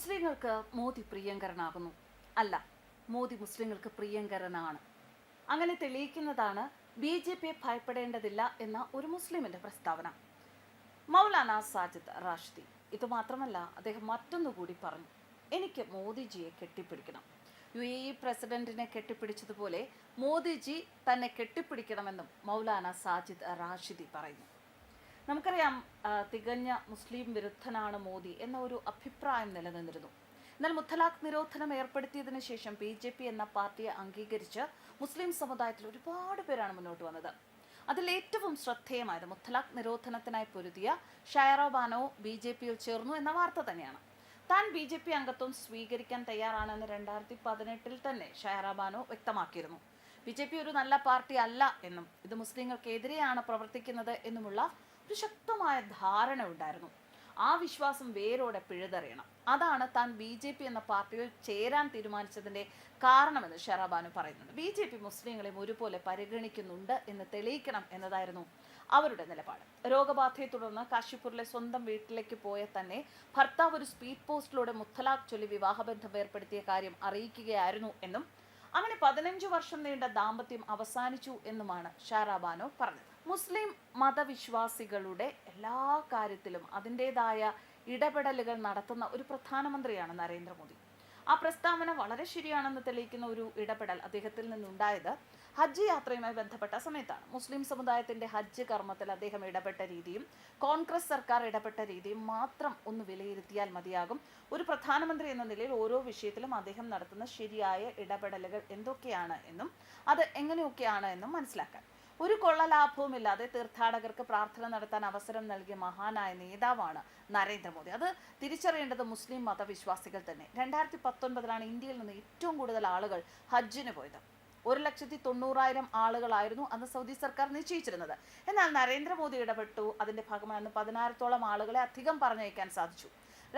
മുസ്ലിങ്ങൾക്ക് മോദി പ്രിയങ്കരനാകുന്നു. അല്ല മോദി മുസ്ലിങ്ങൾക്ക് പ്രിയങ്കരനാണ്. അങ്ങനെ തെളിയിക്കുന്നതാണ് ബി ജെ പിയെ ഭയപ്പെടേണ്ടതില്ല എന്ന ഒരു മുസ്ലിമിന്റെ പ്രസ്താവന. മൗലാന സാജിദ് റാഷിദി ഇത് മാത്രമല്ല അദ്ദേഹം മറ്റൊന്നുകൂടി പറഞ്ഞു. എനിക്ക് മോദിജിയെ കെട്ടിപ്പിടിക്കണം. യു എ ഇ പ്രസിഡന്റിനെ കെട്ടിപ്പിടിച്ചതുപോലെ മോദിജി തന്നെ കെട്ടിപ്പിടിക്കണമെന്നും മൗലാന സാജിദ് റാഷിദി പറയുന്നു. നമുക്കറിയാം തികഞ്ഞ മുസ്ലിം വിരുദ്ധനാണ് മോദി എന്ന ഒരു അഭിപ്രായം നിലനിന്നിരുന്നു. എന്നാൽ മുത്തലാഖ് നിരോധനം ഏർപ്പെടുത്തിയതിനു ശേഷം ബി ജെ പി എന്ന പാർട്ടിയെ അംഗീകരിച്ച് മുസ്ലിം സമുദായത്തിൽ ഒരുപാട് പേരാണ് മുന്നോട്ട് വന്നത്. അതിൽ ഏറ്റവും ശ്രദ്ധേയമായത് മുത്തലാഖ് നിരോധനത്തിനായി പൊരുതിയ ഷയറോ ബാനോ ബി ജെ പിയിൽ ചേർന്നു എന്ന വാർത്ത തന്നെയാണ്. താൻ ബി ജെ പി അംഗത്വം സ്വീകരിക്കാൻ തയ്യാറാണെന്ന് രണ്ടായിരത്തി പതിനെട്ടിൽ തന്നെ ഷയറോ ബാനോ വ്യക്തമാക്കിയിരുന്നു. ബി ജെ പി ഒരു നല്ല പാർട്ടി അല്ല എന്നും ഇത് മുസ്ലിങ്ങൾക്കെതിരെയാണ് പ്രവർത്തിക്കുന്നത് എന്നുമുള്ള ഒരു ശക്തമായ ധാരണ ഉണ്ടായിരുന്നു. ആ വിശ്വാസം വേരോടെ പിഴുതെറിയണം. അതാണ് താൻ ബി ജെ പി എന്ന പാർട്ടിയിൽ ചേരാൻ തീരുമാനിച്ചതിന്റെ കാരണമെന്ന് ഷെറാബാനു പറയുന്നുണ്ട്. ബി ജെ പി മുസ്ലിങ്ങളെയും ഒരുപോലെ പരിഗണിക്കുന്നുണ്ട് എന്ന് തെളിയിക്കണം എന്നതായിരുന്നു അവരുടെ നിലപാട്. രോഗബാധയെ തുടർന്ന് കാശിപ്പൂരിലെ സ്വന്തം വീട്ടിലേക്ക് പോയ തന്നെ ഭർത്താവ് ഒരു സ്പീഡ് പോസ്റ്റിലൂടെ മുത്തലാഖ് ചൊല്ലി വിവാഹബന്ധം ഏർപ്പെടുത്തിയ കാര്യം അറിയിക്കുകയായിരുന്നു എന്നും അങ്ങനെ പതിനഞ്ചു വർഷം നീണ്ട ദാമ്പത്യം അവസാനിച്ചു എന്നുമാണ് ഷാറാബാനോ പറഞ്ഞത്. മുസ്ലിം മതവിശ്വാസികളുടെ എല്ലാ കാര്യത്തിലും അതിന്റെതായ ഇടപെടലുകൾ നടത്തുന്ന ഒരു പ്രധാനമന്ത്രിയാണ് നരേന്ദ്രമോദി. ആ പ്രസ്താവന വളരെ ശരിയാണെന്ന് തെളിയിക്കുന്ന ഒരു ഇടപെടൽ അദ്ദേഹത്തിൽ നിന്നുണ്ടായത് ഹജ്ജ് യാത്രയുമായി ബന്ധപ്പെട്ട സമയത്താണ്. മുസ്ലിം സമുദായത്തിന്റെ ഹജ്ജ് കർമ്മത്തിൽ അദ്ദേഹം ഇടപെട്ട രീതിയും കോൺഗ്രസ് സർക്കാർ ഇടപെട്ട രീതിയും മാത്രം ഒന്ന് വിലയിരുത്തിയാൽ മതിയാകും. ഒരു പ്രധാനമന്ത്രി എന്ന നിലയിൽ ഓരോ വിഷയത്തിലും അദ്ദേഹം നടത്തുന്ന ശരിയായ ഇടപെടലുകൾ എന്തൊക്കെയാണ് എന്നും അത് എങ്ങനെയൊക്കെയാണ് എന്നും മനസ്സിലാക്കാൻ. ഒരു കൊള്ളലാഭവുമില്ലാതെ തീർത്ഥാടകർക്ക് പ്രാർത്ഥന നടത്താൻ അവസരം നൽകിയ മഹാനായ നേതാവാണ് നരേന്ദ്രമോദി. അത് തിരിച്ചറിയേണ്ടത് മുസ്ലിം മതവിശ്വാസികൾ തന്നെ. രണ്ടായിരത്തി പത്തൊൻപതിലാണ് ഇന്ത്യയിൽ നിന്ന് ഏറ്റവും കൂടുതൽ ആളുകൾ ഹജ്ജിന് പോയത്. ഒരു ലക്ഷത്തി തൊണ്ണൂറായിരം ആളുകളായിരുന്നു അന്ന് സൗദി സർക്കാർ നിശ്ചയിച്ചിരുന്നത്. എന്നാൽ നരേന്ദ്രമോദി ഇടപെട്ടു. അതിന്റെ ഭാഗമായി അന്ന് പതിനായിരത്തോളം ആളുകളെ അധികം പറഞ്ഞയക്കാൻ സാധിച്ചു.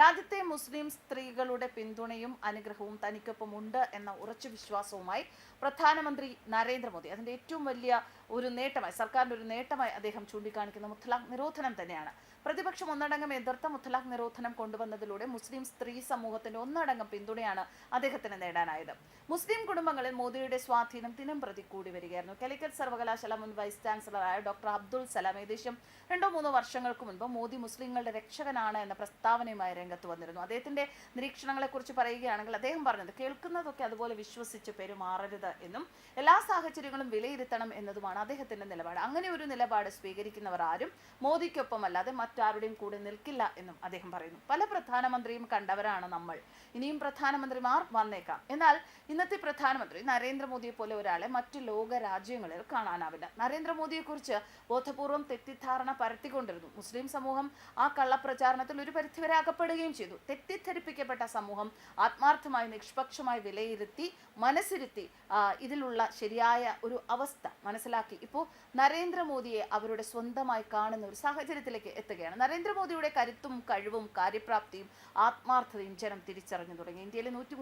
രാജ്യത്തെ മുസ്ലിം സ്ത്രീകളുടെ പിന്തുണയും അനുഗ്രഹവും തനിക്കൊപ്പം ഉണ്ട് എന്ന ഉറച്ച വിശ്വാസവുമായി പ്രധാനമന്ത്രി നരേന്ദ്രമോദി. അതിന്റെ ഏറ്റവും വലിയ ഒരു നേട്ടമായി സർക്കാരിന്റെ ഒരു നേട്ടമായി അദ്ദേഹം ചൂണ്ടിക്കാണിക്കുന്ന മുത്തലാഖ് നിരോധനം തന്നെയാണ്. പ്രതിപക്ഷം ഒന്നടങ്കം എതിർത്ത മുത്തലാഖ് നിരോധനം കൊണ്ടുവന്നതിലൂടെ മുസ്ലിം സ്ത്രീ സമൂഹത്തിന്റെ ഒന്നടങ്കം പിന്തുണയാണ് അദ്ദേഹത്തിന് നേടാനായത്. മുസ്ലിം കുടുംബങ്ങളിൽ മോദിയുടെ സ്വാധീനം ദിനം പ്രതി കൂടി വരികയായിരുന്നു. കാലിക്കറ്റ് സർവകലാശാല മുൻ വൈസ് ചാൻസലറായ ഡോക്ടർ അബ്ദുൾ സലാം ഏകദേശം രണ്ടോ മൂന്നോ വർഷങ്ങൾക്ക് മുൻപ് മോദി മുസ്ലിങ്ങളുടെ രക്ഷകനാണ് എന്ന പ്രസ്താവനയുമായി രംഗത്ത് വന്നിരുന്നു. അദ്ദേഹത്തിന്റെ നിരീക്ഷണങ്ങളെക്കുറിച്ച് പറയുകയാണെങ്കിൽ അദ്ദേഹം പറഞ്ഞത് കേൾക്കുന്നതൊക്കെ അതുപോലെ വിശ്വസിച്ച് പെരുമാറരുത് എന്നും എല്ലാ സാഹചര്യങ്ങളും വിലയിരുത്തണം എന്നതുമാണ് അദ്ദേഹത്തിന്റെ നിലപാട്. അങ്ങനെ ഒരു നിലപാട് സ്വീകരിക്കുന്നവർ ആരും മോദിക്കൊപ്പം അല്ലാതെ മറ്റാരുടെയും കൂടെ നിൽക്കില്ല എന്നും അദ്ദേഹം പറയുന്നു. പല പ്രധാനമന്ത്രിയും കണ്ടവരാണ് നമ്മൾ. ഇനിയും പ്രധാനമന്ത്രിമാർ വന്നേക്കാം. എന്നാൽ ഇന്നത്തെ പ്രധാനമന്ത്രി നരേന്ദ്രമോദിയെ പോലെ ഒരാളെ മറ്റു ലോക രാജ്യങ്ങളിൽ കാണാനാവില്ല. നരേന്ദ്രമോദിയെക്കുറിച്ച് ബോധപൂർവം തെറ്റിദ്ധാരണ പരത്തിക്കൊണ്ടിരുന്നു. മുസ്ലിം സമൂഹം ആ കള്ളപ്രചാരണത്തിൽ ഒരു പരിധിവരെ അകപ്പെടുകയും ചെയ്തു. തെറ്റിദ്ധരിപ്പിക്കപ്പെട്ട സമൂഹം ആത്മാർത്ഥമായി നിഷ്പക്ഷമായി വിലയിരുത്തി മനസ്സിരുത്തി ഇതിലുള്ള ശരിയായ ഒരു അവസ്ഥ മനസ്സിലാക്കി. ഇപ്പോൾ നരേന്ദ്രമോദിയെ അവരുടെ സ്വന്തമായി കാണുന്ന ഒരു സാഹചര്യത്തിലേക്ക് എത്തുകയാണ് നരേന്ദ്രമോദിയുടെ കരുത്തും കഴിവും കാര്യപ്രാപ്തിയും ആത്മാർത്ഥതയും ജനം തിരിച്ചറിഞ്ഞു തുടങ്ങി. ഇന്ത്യയിലെ നൂറ്റി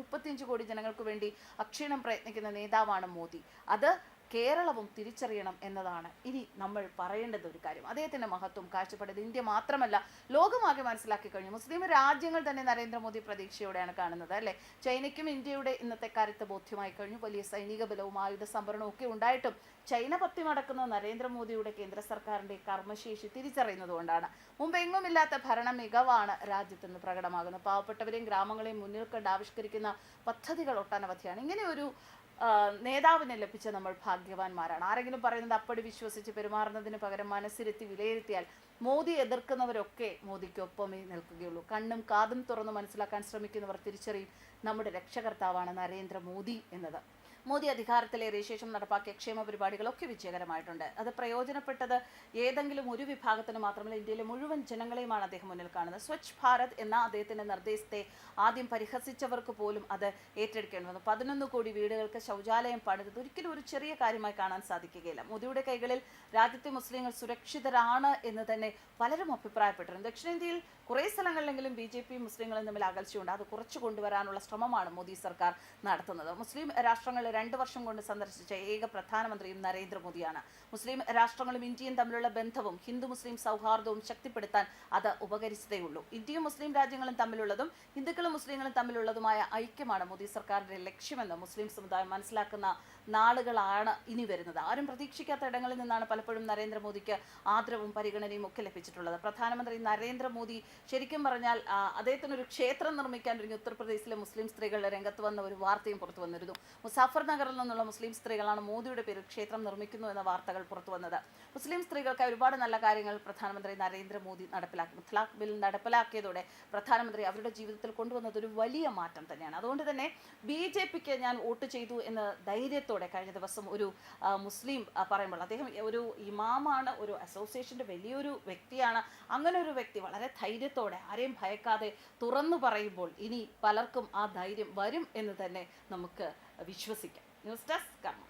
കോടി ജനങ്ങൾക്ക് വേണ്ടി അക്ഷീണം പ്രയത്നിക്കുന്ന നേതാവാണ് മോദി. അത് കേരളവും തിരിച്ചറിയണം എന്നതാണ്. ഇനി നമ്മൾ പറയേണ്ടത് ഒരു കാര്യം. അദ്ദേഹത്തിന്റെ മഹത്വം കാഴ്ചപ്പാട് ഇന്ത്യ മാത്രമല്ല ലോകമാകെ മനസ്സിലാക്കി കഴിഞ്ഞു. മുസ്ലിം രാജ്യങ്ങൾ തന്നെ നരേന്ദ്രമോദി പ്രതീക്ഷയോടെയാണ് കാണുന്നത് അല്ലേ? ചൈനയ്ക്കും ഇന്ത്യയുടെ ഇന്നത്തെ കാര്യത്തെ ബോധ്യമായി കഴിഞ്ഞു. വലിയ സൈനിക ബലവും ആയുധ സംഭരണവും ഒക്കെ ഉണ്ടായിട്ടും ചൈന പത്തി നടക്കുന്ന നരേന്ദ്രമോദിയുടെ കേന്ദ്ര സർക്കാരിന്റെ കർമ്മശേഷി തിരിച്ചറിയുന്നതുകൊണ്ടാണ് മുമ്പ് എങ്ങുമില്ലാത്ത ഭരണ മികവാണ് രാജ്യത്ത് പ്രകടമാകുന്നത്. പാവപ്പെട്ടവരെയും ഗ്രാമങ്ങളെയും മുന്നിൽ കണ്ട് ആവിഷ്കരിക്കുന്ന പദ്ധതികൾ ഒട്ടനവധിയാണ്. ഇങ്ങനെ ഒരു നേതാവിനെ ലഭിച്ച നമ്മൾ ഭാഗ്യവാന്മാരാണ്. ആരെങ്കിലും പറയുന്നത് അപ്പടി വിശ്വസിച്ച് പെരുമാറുന്നതിന് പകരം മനസ്സിരുത്തി വിലയിരുത്തിയാൽ മോദി എതിർക്കുന്നവരൊക്കെ മോദിക്കൊപ്പമേ നിൽക്കുകയുള്ളൂ. കണ്ണും കാതും തുറന്ന് മനസ്സിലാക്കാൻ ശ്രമിക്കുന്നവർ തിരിച്ചറിയും നമ്മുടെ രക്ഷകർത്താവാണ് നരേന്ദ്രമോദി എന്നത്. മോദി അധികാരത്തിലേറിയ ശേഷം നടപ്പാക്കിയ ക്ഷേമ പരിപാടികളൊക്കെ വിജയകരമായിട്ടുണ്ട്. അത് പ്രയോജനപ്പെട്ടത് ഏതെങ്കിലും ഒരു വിഭാഗത്തിന് മാത്രമല്ല ഇന്ത്യയിലെ മുഴുവൻ ജനങ്ങളെയുമാണ് അദ്ദേഹം മുന്നിൽ കാണുന്നത്. സ്വച്ഛ് ഭാരത് എന്ന അദ്ദേഹത്തിന്റെ നിർദ്ദേശത്തെ ആദ്യം പരിഹസിച്ചവർക്ക് പോലും അത് ഏറ്റെടുക്കേണ്ടി വന്നു. പതിനൊന്ന് കോടി വീടുകൾക്ക് ശൗചാലയം പണിതത് ഒരിക്കലും ഒരു ചെറിയ കാര്യമായി കാണാൻ സാധിക്കുകയില്ല. മോദിയുടെ കൈകളിൽ രാജ്യത്തെ മുസ്ലിങ്ങൾ സുരക്ഷിതരാണ് എന്ന് തന്നെ പലരും അഭിപ്രായപ്പെട്ടിരുന്നു. ദക്ഷിണേന്ത്യയിൽ കുറേ സ്ഥലങ്ങളിലെങ്കിലും ബി ജെ പി മുസ്ലിങ്ങളും തമ്മിൽ അകൽച്ചയുണ്ട്. അത് കുറച്ചു കൊണ്ടുവരാനുള്ള ശ്രമമാണ് മോദി സർക്കാർ നടത്തുന്നത്. മുസ്ലിം രാഷ്ട്രങ്ങളിൽ രണ്ട് വർഷം കൊണ്ട് സന്ദർശിച്ച ഏക പ്രധാനമന്ത്രിയും നരേന്ദ്രമോദിയാണ്. മുസ്ലിം രാഷ്ട്രങ്ങളും ഇന്ത്യയും തമ്മിലുള്ള ബന്ധവും ഹിന്ദു മുസ്ലിം സൗഹാർദ്ദവും ശക്തിപ്പെടുത്താൻ അത് ഉപകരിച്ചതേയുള്ളൂ. ഇന്ത്യയും മുസ്ലിം രാജ്യങ്ങളും തമ്മിലുള്ളതും ഹിന്ദുക്കളും മുസ്ലിങ്ങളും തമ്മിലുള്ളതുമായ ഐക്യമാണ് മോദി സർക്കാരിന്റെ ലക്ഷ്യമെന്ന് മുസ്ലിം സമുദായം മനസ്സിലാക്കുന്ന നാളുകളാണ് ഇനി വരുന്നത്. ആരും പ്രതീക്ഷിക്കാത്ത ഇടങ്ങളിൽ നിന്നാണ് പലപ്പോഴും നരേന്ദ്രമോദിക്ക് ആദരവും പരിഗണനയും ഒക്കെ ലഭിച്ചിട്ടുള്ളത്. പ്രധാനമന്ത്രി നരേന്ദ്രമോദി ശരിക്കും പറഞ്ഞാൽ അദ്ദേഹത്തിന് ഒരു ക്ഷേത്രം നിർമ്മിക്കാൻ ഒരുങ്ങി ഉത്തർപ്രദേശിലെ മുസ്ലിം സ്ത്രീകളുടെ രംഗത്ത് വന്ന ഒരു വാർത്തയും പുറത്തു വന്നിരുന്നു. മുസാഫർ നഗറിൽ നിന്നുള്ള മുസ്ലിം സ്ത്രീകളാണ് മോദിയുടെ പേരിൽ ക്ഷേത്രം നിർമ്മിക്കുന്നു എന്ന വാർത്തകൾ പുറത്തു വന്നത്. മുസ്ലിം സ്ത്രീകൾക്ക് ഒരുപാട് നല്ല കാര്യങ്ങൾ പ്രധാനമന്ത്രി നരേന്ദ്രമോദി നടപ്പിലാക്കി. മുത്തലാഖ് ബിൽ നടപ്പിലാക്കിയതോടെ പ്രധാനമന്ത്രി അവരുടെ ജീവിതത്തിൽ കൊണ്ടുവന്നത് ഒരു വലിയ മാറ്റം തന്നെയാണ്. അതുകൊണ്ട് തന്നെ ബി ജെ പിക്ക് ഞാൻ വോട്ട് ചെയ്തു എന്ന് ധൈര്യത്തോടെ കഴിഞ്ഞ ദിവസം ഒരു മുസ്ലിം പറയുമ്പോൾ അദ്ദേഹം ഒരു ഇമാമാണ് ഒരു അസോസിയേഷന്റെ വലിയൊരു വ്യക്തിയാണ്. അങ്ങനെ ഒരു വ്യക്തി വളരെ ധൈര്യത്തോടെ ആരെയും ഭയക്കാതെ തുറന്നു പറയുമ്പോൾ ഇനി പലർക്കും ആ ധൈര്യം വരും എന്ന് തന്നെ നമുക്ക് വിശ്വസിക്കാം. ന്യൂസ് ഡെസ്ക് കർമ്മ